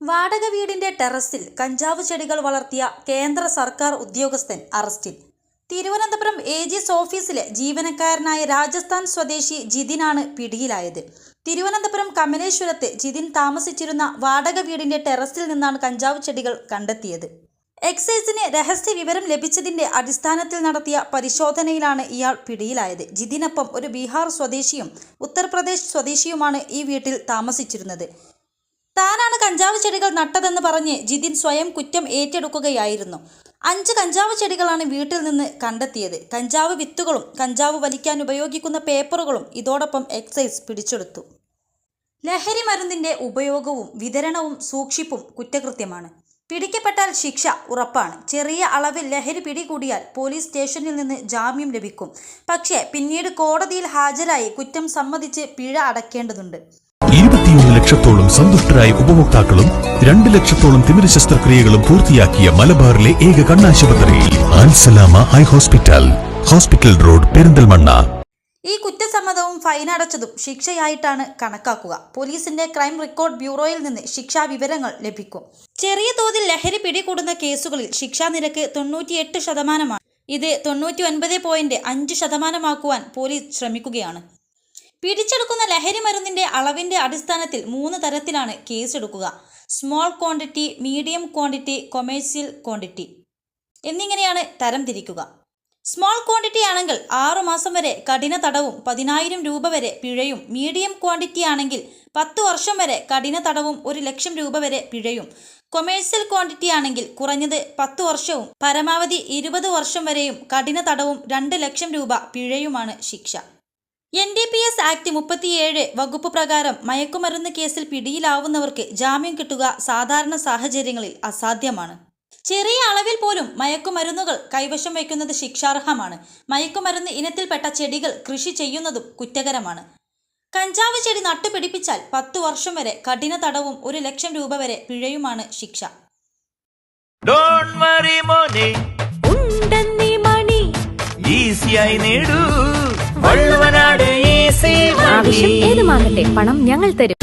വാടക വീടിന്റെ ടെറസിൽ കഞ്ചാവ് ചെടികൾ വളർത്തിയ കേന്ദ്ര സർക്കാർ ഉദ്യോഗസ്ഥൻ അറസ്റ്റിൽ. തിരുവനന്തപുരം ഏജിസ് ഓഫീസിലെ ജീവനക്കാരനായ രാജസ്ഥാൻ സ്വദേശി ജിതിനാണ് പിടിയിലായത്. തിരുവനന്തപുരം കമലേശ്വരത്ത് ജിതിൻ താമസിച്ചിരുന്ന വാടക വീടിന്റെ ടെറസിൽ നിന്നാണ് കഞ്ചാവ് ചെടികൾ കണ്ടെത്തിയത്. എക്സൈസിന് രഹസ്യ വിവരം ലഭിച്ചതിന്റെ അടിസ്ഥാനത്തിൽ നടത്തിയ പരിശോധനയിലാണ് ഇയാൾ പിടിയിലായത്. ജിതിനൊപ്പം ഒരു ബീഹാർ സ്വദേശിയും ഉത്തർപ്രദേശ് സ്വദേശിയുമാണ് ഈ വീട്ടിൽ താമസിച്ചിരുന്നത്. കഞ്ചാവ് ചെടികൾ നട്ടതെന്ന് പറഞ്ഞ് ജിതിൻ സ്വയം കുറ്റം ഏറ്റെടുക്കുകയായിരുന്നു. അഞ്ച് കഞ്ചാവ് ചെടികളാണ് വീട്ടിൽ നിന്ന് കണ്ടെത്തിയത്. കഞ്ചാവ് വിത്തുകളും കഞ്ചാവ് വലിക്കാൻ ഉപയോഗിക്കുന്ന പേപ്പറുകളും ഇതോടൊപ്പം എക്സൈസ് പിടിച്ചെടുത്തു. ലഹരി മരുന്നിന്റെ ഉപയോഗവും വിതരണവും സൂക്ഷിപ്പും കുറ്റകൃത്യമാണ്. പിടിക്കപ്പെട്ടാൽ ശിക്ഷ ഉറപ്പാണ്. ചെറിയ അളവിൽ ലഹരി പിടികൂടിയാൽ പോലീസ് സ്റ്റേഷനിൽ നിന്ന് ജാമ്യം ലഭിക്കും. പക്ഷേ പിന്നീട് കോടതിയിൽ ഹാജരായി കുറ്റം സമ്മതിച്ച് പിഴ അടക്കേണ്ടതുണ്ട്. ലക്ഷത്തോളം സന്തുഷ്ടരായ ഉപഭോക്താക്കളും രണ്ട് ലക്ഷത്തോളം തിമിര ശസ്ത്രക്രിയകളും പൂർത്തിയാക്കിയ മലബാറിലെ ഏക കണ്ണാശുപത്രി Al Salama eye hospital. Hospital road Perinthalmanna. ഈ കുറ്റസമ്മതവും ഫൈൻ അടച്ചതും ശിക്ഷയായിട്ടാണ് കണക്കാക്കുക. പോലീസിന്റെ ക്രൈം റെക്കോർഡ് ബ്യൂറോയിൽ നിന്ന് ശിക്ഷാ വിവരങ്ങൾ ലഭിക്കും. ചെറിയ തോതിൽ ലഹരി പിടികൂടുന്ന കേസുകളിൽ ശിക്ഷാ നിരക്ക് തൊണ്ണൂറ്റിയെട്ട് ശതമാനമാണ്. ഇത് തൊണ്ണൂറ്റി ഒൻപത് പോയിന്റ് അഞ്ച് ശതമാനമാക്കുവാൻ പോലീസ് ശ്രമിക്കുകയാണ്. പിടിച്ചെടുക്കുന്ന ലഹരി മരുന്നിന്റെ അളവിന്റെ അടിസ്ഥാനത്തിൽ മൂന്ന് തരത്തിലാണ് കേസെടുക്കുക. Small quantity medium quantity commercial quantity എന്നിങ്ങനെയാണ് തരം തിരിക്കുക. സ്മോൾ ക്വാണ്ടിറ്റി ആണെങ്കിൽ ആറു മാസം വരെ കഠിന തടവും പതിനായിരം രൂപ വരെ പിഴയും മീഡിയം ക്വാണ്ടിറ്റി ആണെങ്കിൽ പത്ത് വർഷം വരെ കഠിന തടവും ഒരു ലക്ഷം രൂപ വരെ പിഴയും. കൊമേഴ്സ്യൽ ക്വാണ്ടിറ്റി ആണെങ്കിൽ കുറഞ്ഞത് പത്ത് വർഷവും പരമാവധി ഇരുപത് വർഷം വരെയും കഠിന തടവും രണ്ട് ലക്ഷം രൂപ പിഴയുമാണ് ശിക്ഷ. N D P S act മുപ്പത്തിയേഴ് വകുപ്പ് പ്രകാരം മയക്കുമരുന്ന് കേസിൽ പിടിയിലാവുന്നവർക്ക് ജാമ്യം കിട്ടുക സാധാരണ സാഹചര്യങ്ങളിൽ അസാധ്യമാണ്. ചെറിയ അളവിൽ പോലും മയക്കുമരുന്നുകൾ കൈവശം വയ്ക്കുന്നത് ശിക്ഷാർഹമാണ്. മയക്കുമരുന്ന് ഇനത്തിൽപ്പെട്ട ചെടികൾ കൃഷി ചെയ്യുന്നതും കുറ്റകരമാണ്. കഞ്ചാവ് ചെടി നട്ടുപിടിപ്പിച്ചാൽ പത്തു വർഷം വരെ കഠിന തടവും ഒരു ലക്ഷം രൂപ വരെ പിഴയുമാണ് ശിക്ഷ. ഡോണ്ട് വറി മോനെ. ഉണ്ടെന്നീ മണി. ഈസിയായി നേടൂ. ആവശ്യം ഏതുമാകട്ടെ പണം ഞങ്ങൾ തരും.